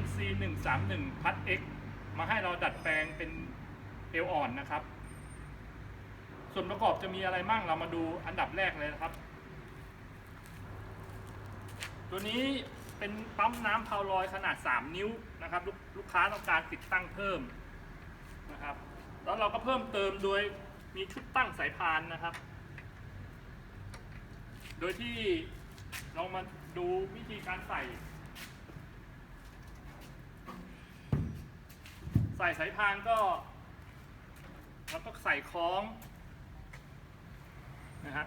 NC 131พัด X มาให้เราดัดแปลงเป็นเอวอ่อนนะครับ ส่วนประกอบจะมีอะไรมั่งเรามาดูอันดับแรกเลยนะครับ ตัวนี้เป็นปั๊มน้ำพาวลอยขนาด 3 นิ้วนะครับลกลูกค้าต้องการติดตั้งเพิ่มนะครับ แล้วเราก็เพิ่มเติมโดยมีชุดตั้งสายพานนะครับ โดยที่เรามาดูวิธีการใส่ ใส่สายพานก็เราก็ใส่คล้องนะฮะ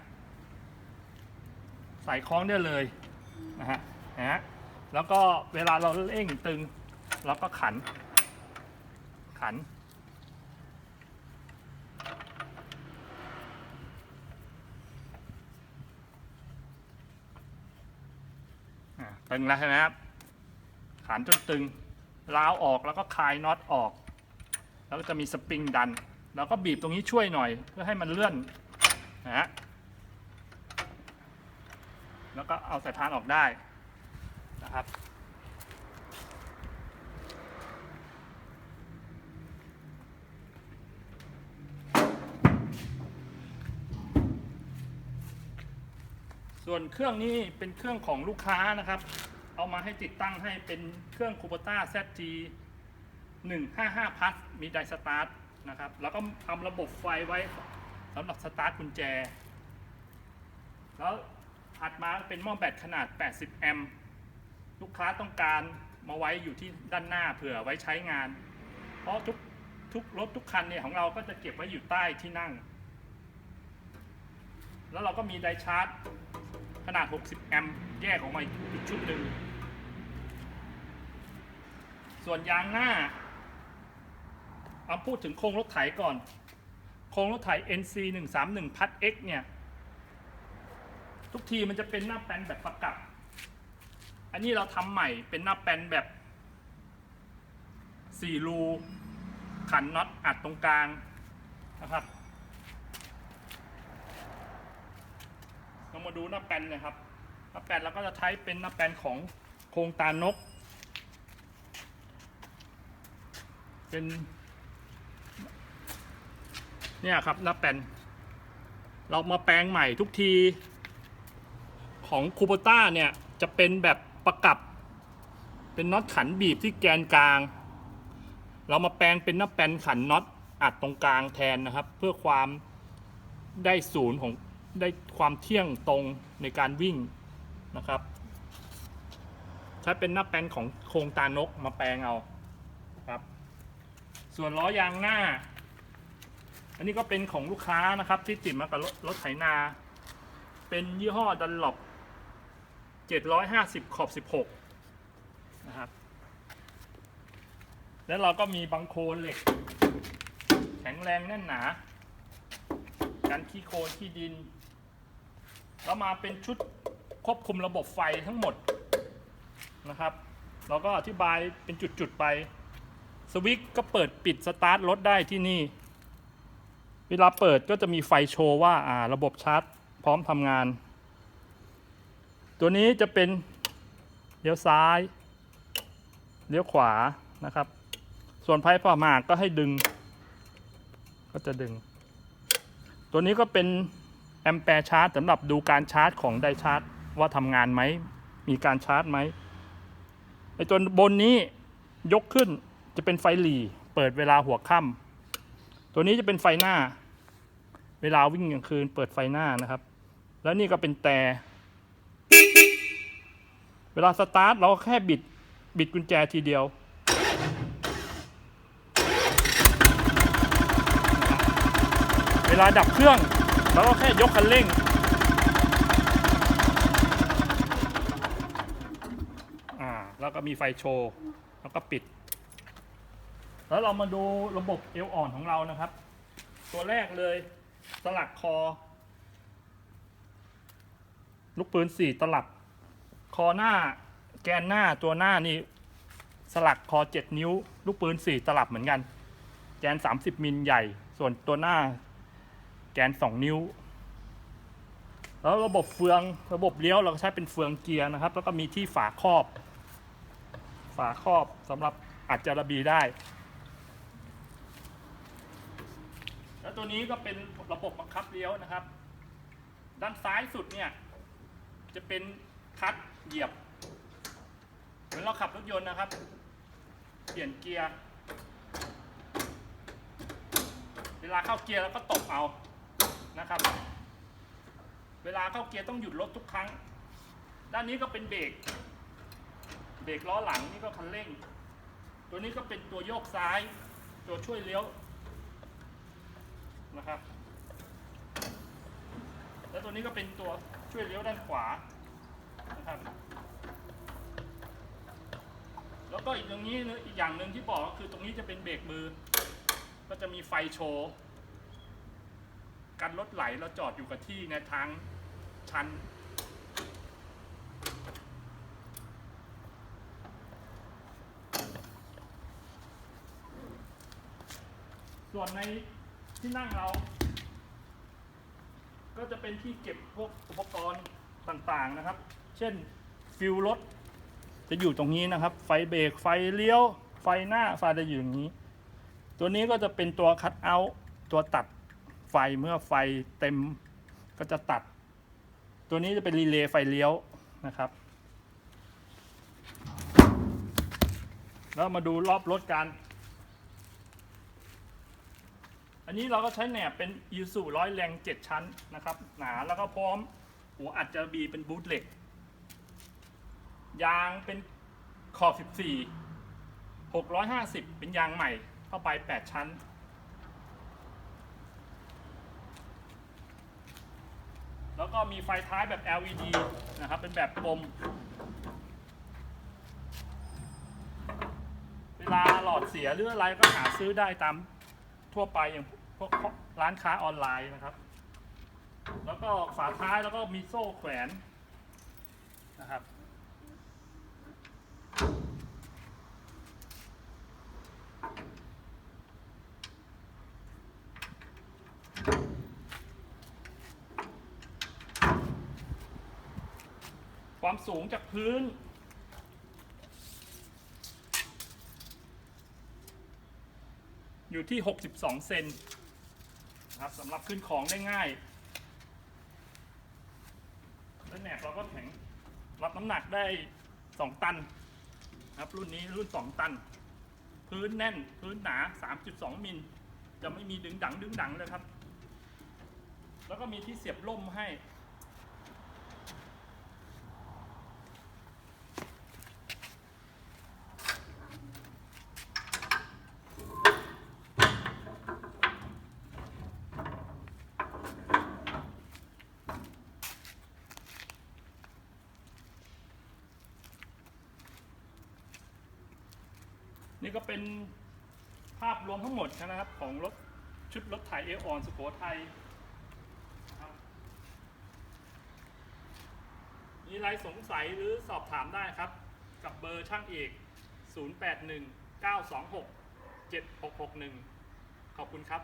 ใส่คล้องได้เลยนะฮะนะฮะแล้วก็เวลาเราเร่งตึงเราก็ขัน ขัน ตึงแล้วใช่ไหมครับ ขันจนตึงล้าวออกแล้วก็คลายน็อตออก แล้วก็จะมีสปริงดัน แล้วก็บีบตรงนี้ช่วยหน่อย เพื่อให้มันเลื่อนนะฮะแล้วก็เอาสายพานออกได้นะครับส่วนเครื่องนี้เป็นเครื่องของลูกค้านะครับ เอามาให้ติดตั้งให้เป็นเครื่องคู b ต้า ZG 155 plus มีไดสตาร์ทนะครับ แล้วก็ทำระบบไฟไว้สำหรับสตาร์ทกุญแจ แล้วถัดมาเป็นหม้อแบตขนาด 80 แอมป์ ลูกค้าต้องการมาไว้อยู่ที่ด้านหน้าเผื่อไว้ใช้งาน เพราะทุกทุกรถทุกคันเนี่ยของเราก็จะเก็บไว้อยู่ใต้ที่นั่ง แล้วเราก็มีไดชาร์จขนาด 60 แอมป์แยกออกมาอีกชุดหนึ่ง ส่วนยางหน้า เอาพูดถึงโครงรถไถก่อน โครงรถไถ NC 131พัด X เนี่ย ทุกทีมันจะเป็นหน้าแปลนแบบประกับ อันนี้เราทำใหม่เป็นหน้าแปลนแบบ4รู ขันน็อตอัดตรงกลางนะครับเรามาดูหน้าแปลนเลยครับ หน้าแปลนเราก็จะใช้เป็นหน้าแปลนของโครงตานก เป็น เนี่ยครับหน้าแปลนเรามาแปลงใหม่ทุกที ของคูโบต้าเนี่ย จะเป็นแบบประกับ เป็นน็อตขันบีบที่แกนกลาง เรามาแปลงเป็นหน้าแปลนขันน็อตอัดตรงกลางแทนนะครับ เพื่อความได้ศูนย์ของได้ความเที่ยงตรงในการวิ่งนะครับ ใช้เป็นหน้าแปลนของโครงตานกมาแปลงเอาครับ ส่วนล้อยางหน้า อันนี้ก็เป็นของลูกค้านะครับ ที่ติดมากับรถรถไถนา เป็นยี่ห้อดันหลบ750 ขอบ 16 นะครับ แล้วเราก็มีบังโคลเหล็ก แข็งแรงแน่นหนา กันขี้โคลนขี้ดิน แล้วมาเป็นชุดควบคุมระบบไฟทั้งหมดนะครับ เราก็อธิบายเป็นจุด ๆ ไป สวิตช์ก็เปิดปิดสตาร์ทรถได้ที่นี่ เวลาเปิดก็จะมีไฟโชว์ว่าอ่าระบบชาร์จ พร้อมทำงาน ตัวนี้จะเป็นเลี้ยวซ้าย เลี้ยวขวานะครับ ส่วนไพ่ฝ่าหมากก็ให้ดึง ก็จะดึง ตัวนี้ก็เป็นแอมแปร์ชาร์จสำหรับดูการชาร์จของไดชาร์จ ว่าทำงานไหม มีการชาร์จไหมไอตัวบนนี้ยกขึ้นจะเป็นไฟหลีเปิดเวลาหัวค่ำตัวนี้จะเป็นไฟหน้า เวลาวิ่งกลางคืนเปิดไฟหน้านะครับ แล้วนี่ก็เป็นแต่ เวลาสตาร์ทเราแค่บิด บิดกุญแจทีเดียว เวลาดับเครื่องเราก็แค่ยกคันเร่ง อ่า แล้วก็มีไฟโชว์ แล้วก็ปิด แล้วเรามาดูระบบเอวอ่อนของเรานะครับ ตัวแรกเลย สลักคอ ลูกปืนสี่ตลับ คอหน้าแกนหน้าตัวหน้านี่ สลักคอเจ็ดนิ้ว ลูกปืนสี่ตลับเหมือนกัน แกน30มิลใหญ่ ส่วนตัวหน้า แกน2นิ้ว แล้วระบบเฟืองระบบเลี้ยวเราก็ใช้เป็นเฟืองเกียร์นะครับ แล้วก็มีที่ฝาครอบ ฝาครอบสำหรับอัดจาระบีได้ แล้วตัวนี้ก็เป็นระบบบังคับเลี้ยวนะครับ ด้านซ้ายสุดเนี่ย จะเป็นคัตเหยียบ เหมือนเราขับรถยนต์นะครับ เปลี่ยนเกียร์ เวลาเข้าเกียร์แล้วก็ตบเอานะครับ เวลาเข้าเกียร์ต้องหยุดรถทุกครั้ง ด้านนี้ก็เป็นเบรก เบรกล้อหลังนี่ก็คันเร่ง ตัวนี้ก็เป็นตัวโยกซ้าย ตัวช่วยเลี้ยว นะครับ แล้วตัวนี้ก็เป็นตัวช่วยเลี้ยวด้านขวานะครับ แล้วก็อีกตรงนี้นะอีกอย่างหนึ่งที่บอกก็คือตรงนี้จะเป็นเบรกมือ ก็จะมีไฟโชว์กันรถไหลเราจอดอยู่กับที่ในทางชันส่วนใน ที่นั่งเรา ก็จะเป็นที่เก็บพวกอุปกรณ์ต่างๆนะครับ เช่นฟิวรถจะอยู่ตรงนี้นะครับ ไฟเบรกไฟเลี้ยว ไฟหน้าไฟจะอยู่อย่างนี้ ตัวนี้ก็จะเป็นตัวคัดเอาท์ตัวตัดไฟเมื่อไฟเต็มก็จะตัด ตัวนี้จะเป็นรีเลย์ไฟเลี้ยวนะครับ แล้วมาดูรอบรถกัน อันนี้เราก็ใช้แหนบเป็นยูสุร้อยแรง7ชั้นนะครับ หนาแล้วก็พร้อมหัวอัดจะบีเป็นบูทเหล็ก ยางเป็นขอบ 14 650 เป็นยางใหม่เข้าไป 8 ชั้น แล้วก็มีไฟท้ายแบบ LED นะครับ เป็นแบบกลม เวลาหลอดเสียหรืออะไรก็หาซื้อได้ตามทั่วไปอย่าง วกร้านค้าออนไลน์นะครับ แล้วก็ฝาท้ายแล้วก็มีโซ่แขวนนะครับความสูงจากพื้น อยู่ที่ 62 เซน นะครับสำหรับขึ้นของได้ง่ายและแหนบเราก็แข็งรับน้ำหนักได้ 2 ตันครับรุ่นนี้รุ่น 2 ตัน พื้นแน่นพื้นหนา 3.2 มิล จะไม่มีดึงดังดึงดังเลยครับ แล้วก็มีที่เสียบล่มให้ นี่ก็เป็นภาพรวมทั้งหมดนะครับ ของรถชุดรถไถเอออนสุโขทัยนะมีอะไรสงสัยหรือสอบถามได้ครับ กับเบอร์ช่างเอก 081 926 7661 ขอบคุณครับ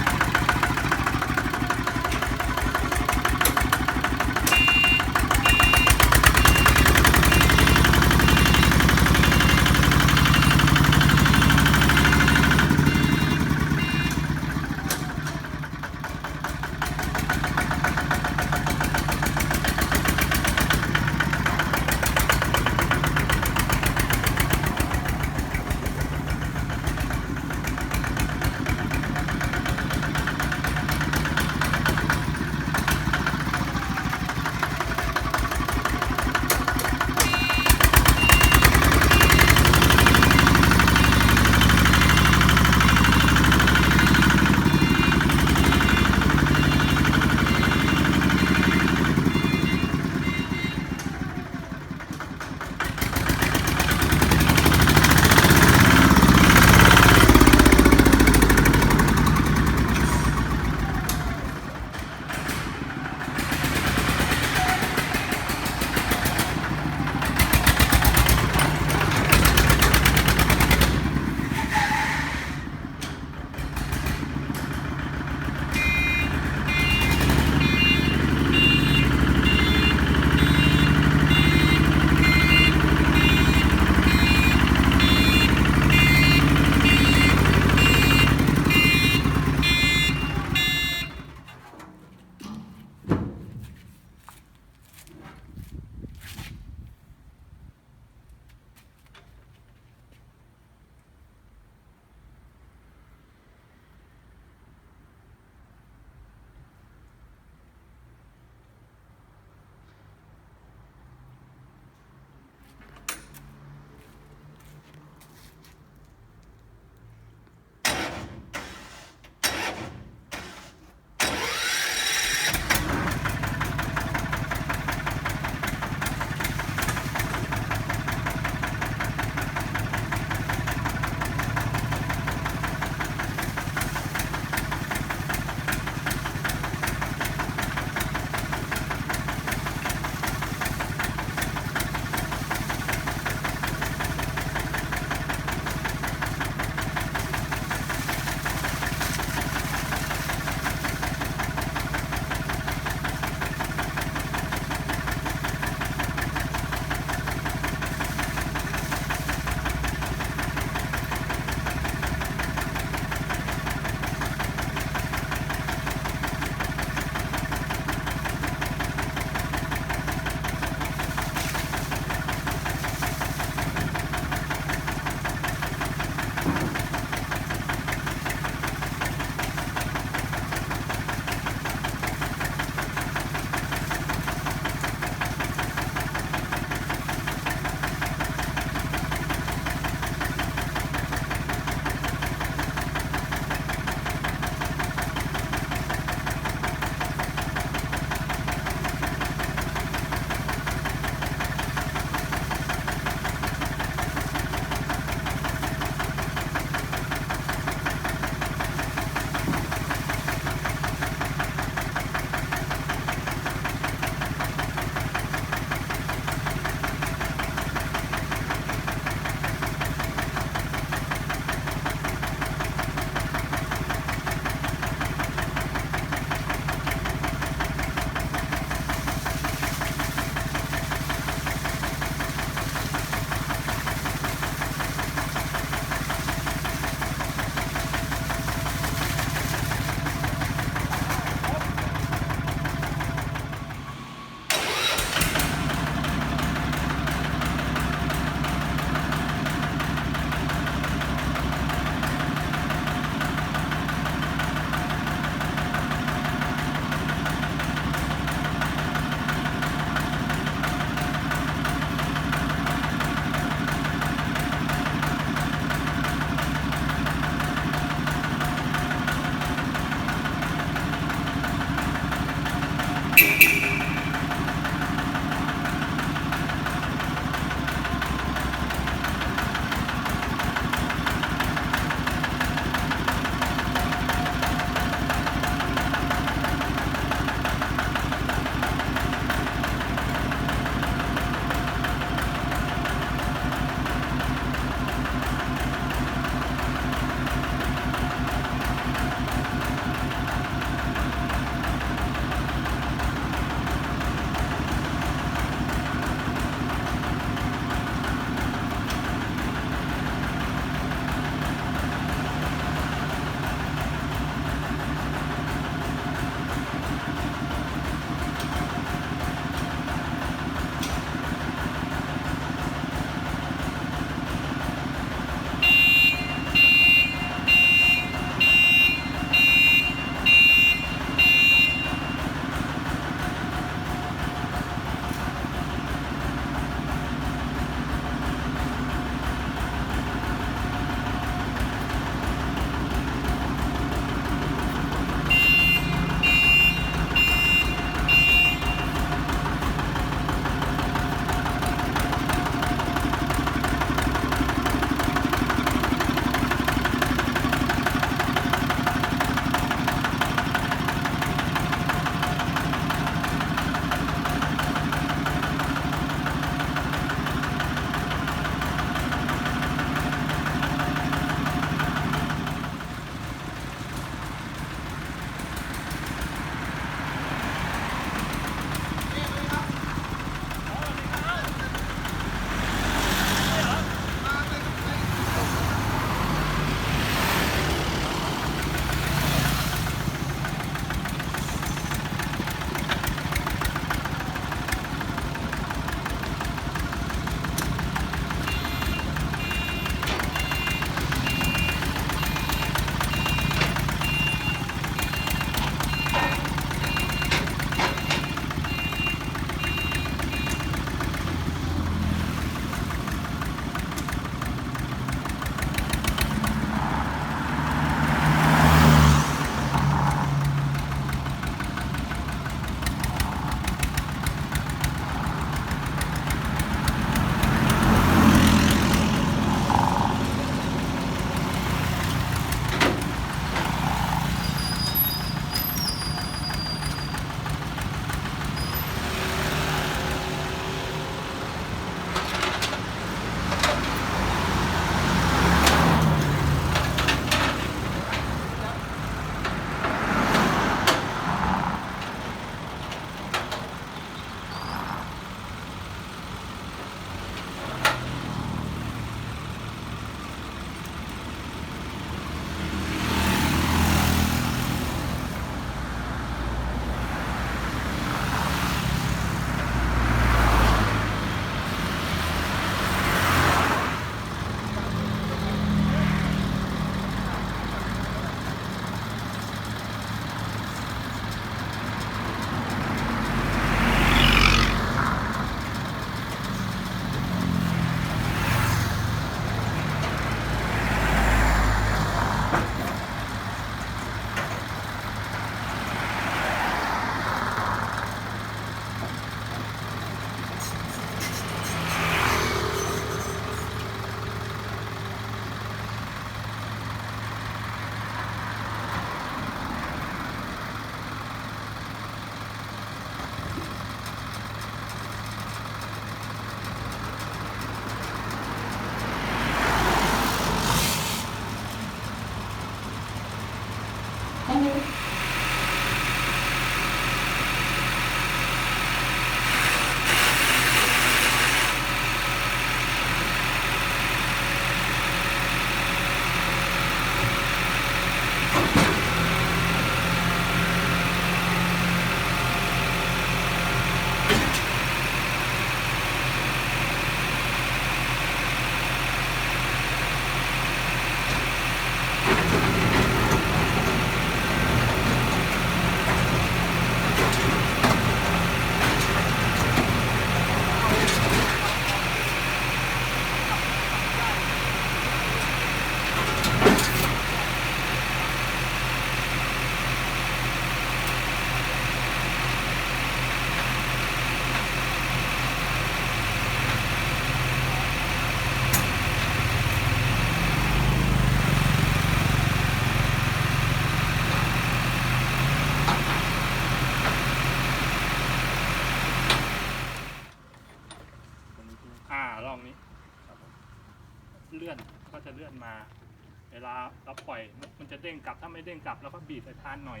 ลาเราปล่อยมันจะเด้งกลับถ้าไม่เด้งกลับเราก็บีบสายพานหน่อย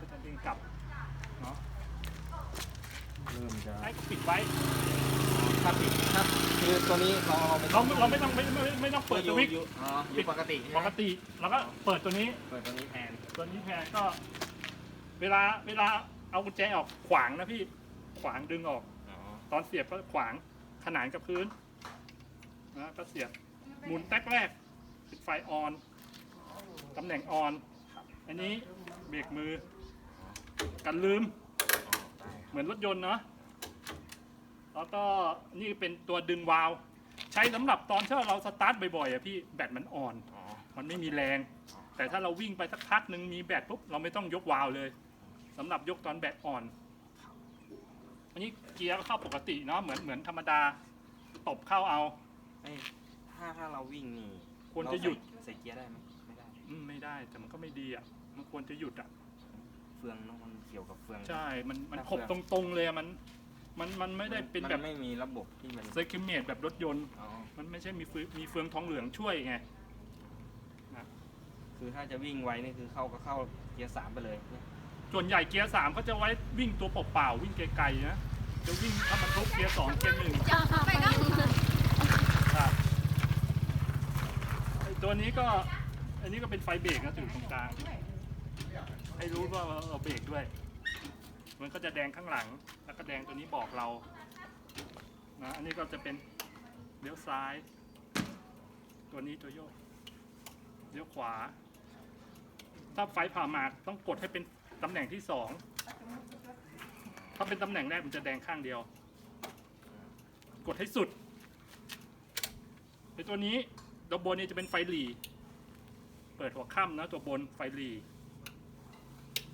ก็จะเด้งกลับเนาะเริ่มจะให้ปิดไว้ถ้าปิดถ้าคือตัวนี้เราเราเราเราไม่ต้องไม่ไม่ไม่ต้องเปิดสวิตช์อยู่อ๋ออยู่ปกติใช่ไหมปกติเราก็เปิดตัวนี้เปิดตัวนี้แทนตัวนี้แทนก็ เวลาเวลาเอากุญแจออกขวางนะพี่ขวางดึงออกอ๋อตอนเสียบก็ขวางขนานกับพื้นนะก็เสียบหมุนแท็กแรกปิดไฟออน ตำแหน่งออน อันนี้เบรกมือ กันลืมอ๋อได้ครับเหมือนรถยนต์เนาะ แล้วก็นี่เป็นตัวดึงวาล์วใช้สำหรับตอนที่เราสตาร์ทบ่อยๆอะพี่แบตมันอ่อนอ๋อมันไม่มีแรง แต่ถ้าเราวิ่งไปสักพักหนึ่งมีแบตปุ๊บเราไม่ต้องยกวาล์วเลยสำหรับยกตอนแบตอ่อน อันนี้เกียร์ก็เข้าปกติเนาะเหมือนเหมือนธรรมดาตบเข้าเอา เอ้ยถ้าถ้าเราวิ่งนี่ควรจะหยุดเาใส่ใส่เกียร์ได้ไหมไม่ได้ อืมไม่ได้แต่มันก็ไม่ดีอะ มันควรจะหยุดอะ เฟืองเนอะมันเกี่ยวกับเฟือง ใช่ มันมันถ้าขบเฟืตองรงๆเลยอะมัน มันมันไม่ได้เป็นแบบมัไม่มีระบบที่มันเซอร์คิวเมตแบบรถยนต์ อ๋อมันไม่ใช่มีเฟืองมีเฟืองทองเหลืองช่วยไง คือถ้าจะวิ่งไวนี่คือเข้าก็เข้าเกียร์สามไปเลยเนี่ยส่วนใหญ่เกียร์สามเขาจะไว้วิ่งตัวเปล่าๆวิ่งไกลๆนะ จะวิ่งถ้ามันทุกเกียร์สองเกียร์หนึ่งครับไอ้ตัวนี้ก็ อันนี้ก็เป็นไฟเบรกนะถึงตรงกลาง ให้รู้ว่าเราเบรกด้วย มันก็จะแดงข้างหลัง แล้วก็แดงตัวนี้บอกเรา นะ อันนี้ก็จะเป็นเลี้ยวซ้าย ตัวนี้ตัวโยก เลี้ยวขวา ถ้าไฟผ่าหมากต้องกดให้เป็นตำแหน่งที่สอง ถ้าเป็นตำแหน่งแรกมันจะแดงข้างเดียว กดให้สุดในตัวนี้ตัวบนนี่จะเป็นไฟหลี เปิดหัวค่ำนะตัวบนไฟหลี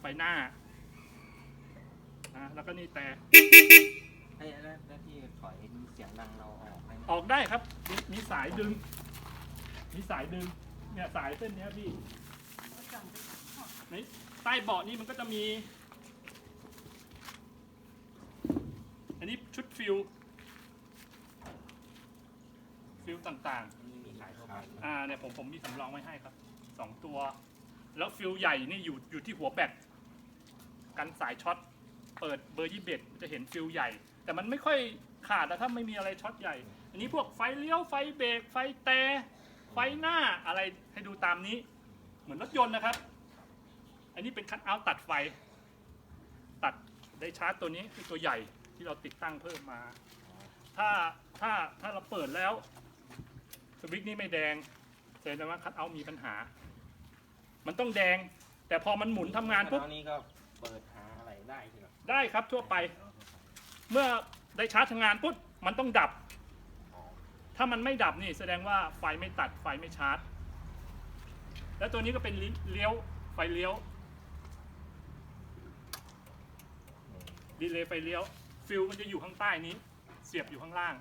ไฟหน้านะแล้วก็นี่แต่ไอ้แล้วแล้วที่ถอยมีเสียงดังเราออกได้ไหมออกได้ครับมีมีสายดึง มีสายดึง เนี่ยสายเส้นเนี้ยพี่ในใต้เบาะนี่มันก็จะมี อันนี้ชุดฟิลฟิลต่างๆ มันไม่มีขายทั่วไป อ่าเนี่ยผมผมมีสำรองไว้ให้ครับ สองตัว แล้วฟิลใหญ่นี่อยู่อยู่ที่หัวแบตกันสายช็อตเปิดเบอร์ยี่เบ็ดจะเห็นฟิลใหญ่ แต่มันไม่ค่อยขาดนะถ้าไม่มีอะไรช็อตใหญ่ อันนี้พวกไฟเลี้ยวไฟเบรกไฟแต่ไฟหน้าอะไรให้ดูตามนี้ เหมือนรถยนต์นะครับ อันนี้เป็นคัทเอาท์ตัดไฟ ตัดได้ชาร์จตัวนี้คือตัวใหญ่ที่เราติดตั้งเพิ่มมา ถ้าถ้าถ้าเราเปิดแล้วสวิตช์นี่ไม่แดงแสดงว่าคัทเอาท์มีปัญหา มันต้องแดง แต่พอมันหมุนทำงานปุ๊บแล้วนี้ก็เปิดหาอะไรได้ใช่ไหมได้ครับทั่วไป เมื่อได้ชาร์จทำงานปุ๊บมันต้องดับ ถ้ามันไม่ดับนี่แสดงว่าไฟไม่ตัดไฟไม่ชาร์จ แล้วตัวนี้ก็เป็นลิเลี้ยวไฟเลี้ยวดีเลย์ไฟเลี้ยว ฟิลมันจะอยู่ข้างใต้นี้ เสียบอยู่ข้างล่าง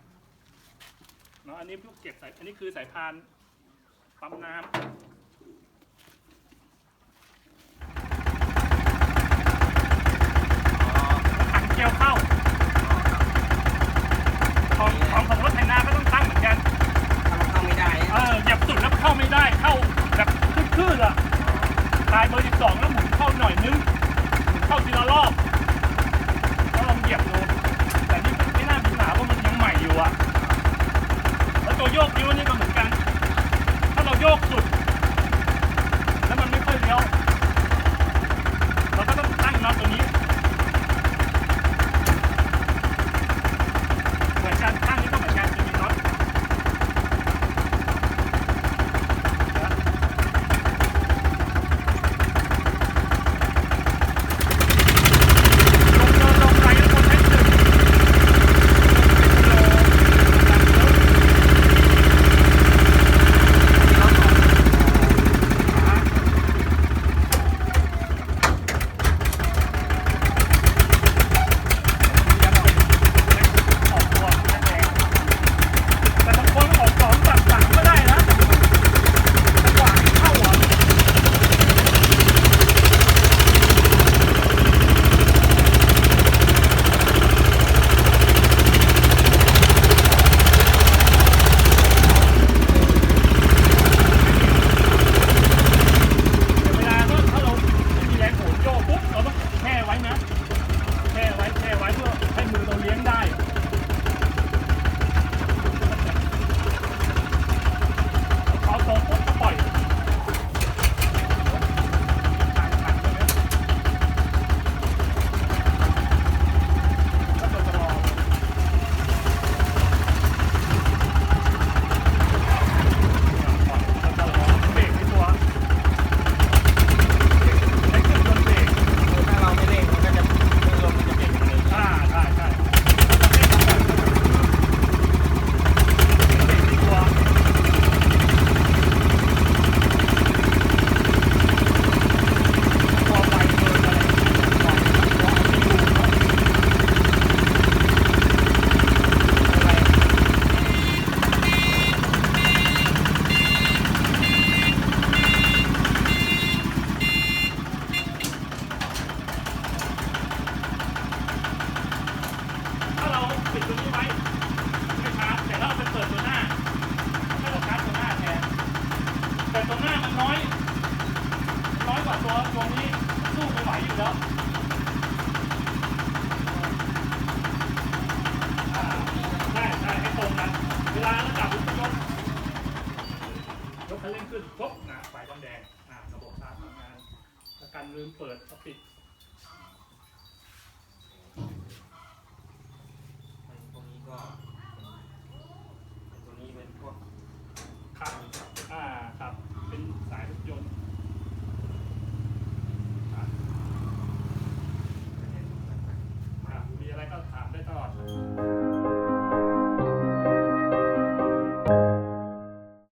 เนาะอันนี้พวกเก็บสายอันนี้คือสายพานปั๊มน้ำ เกี่ยวเข้า ของของของรถไถนาก็ต้องตั้งเหมือนกัน เข้าไม่ได้เออเหยับสุดแล้วเข้าไม่ได้ เข้าแบบคืดๆอะตายเบอร์สิบสองแล้วหมุนเข้าหน่อยนึง เข้าทีละรอบก็ลองเหยียบดู แต่นี่ไม่น่ามีปัญหาเพราะมันยังใหม่อยู่อะ แล้วตัวโยกนิ้วนี่ก็เหมือนกัน ถ้าเราโยกสุด